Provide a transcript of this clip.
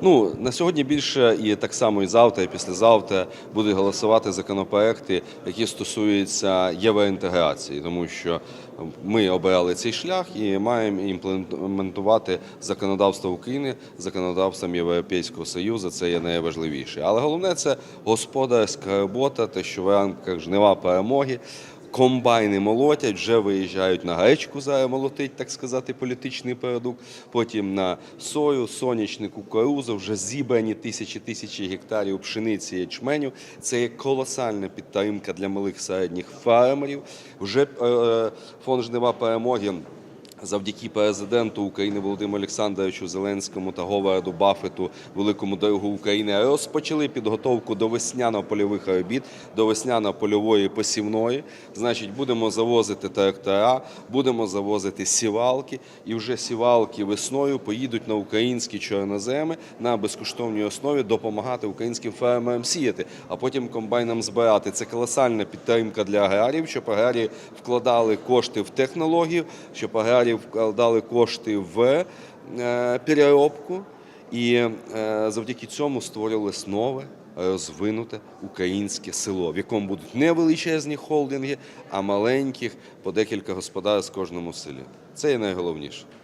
Ну на сьогодні більше і так само і завтра, і післязавтра будуть голосувати законопроекти, які стосуються євроінтеграції, тому що ми обирали цей шлях і маємо імплементувати законодавство України законодавством Європейського Союзу. Це є найважливіше. Але головне це господарська робота, те, що в рамках жнива перемоги. Комбайни молотять, вже виїжджають на гречку зараз молотить, так сказати, політичний продукт. Потім на сою, сонячний кукурузу, вже зібрані тисячі тисячі гектарів пшениці ячменю. Це є колосальна підтримка для малих середніх фермерів. Вже е, фонд жнива перемоги. Завдяки президенту України Володимиру Олександровичу Зеленському та Говарду Баффету, великому другу України, розпочали підготовку до весняно-польових робіт, до весняно-польової посівної. Значить, будемо завозити трактора, будемо завозити сівалки, і вже сівалки весною поїдуть на українські чорноземи на безкоштовній основі допомагати українським фермерам сіяти, а потім комбайнам збирати. Це колосальна підтримка для аграріїв, щоб аграрії вкладали кошти в технологію, щоб аграрії вкладали кошти в е, переробку, і е, завдяки цьому створилось нове. Розвинуте українське село, в якому будуть не величезні холдинги, а маленьких по декілька господарств в кожному селі. Це є найголовніше.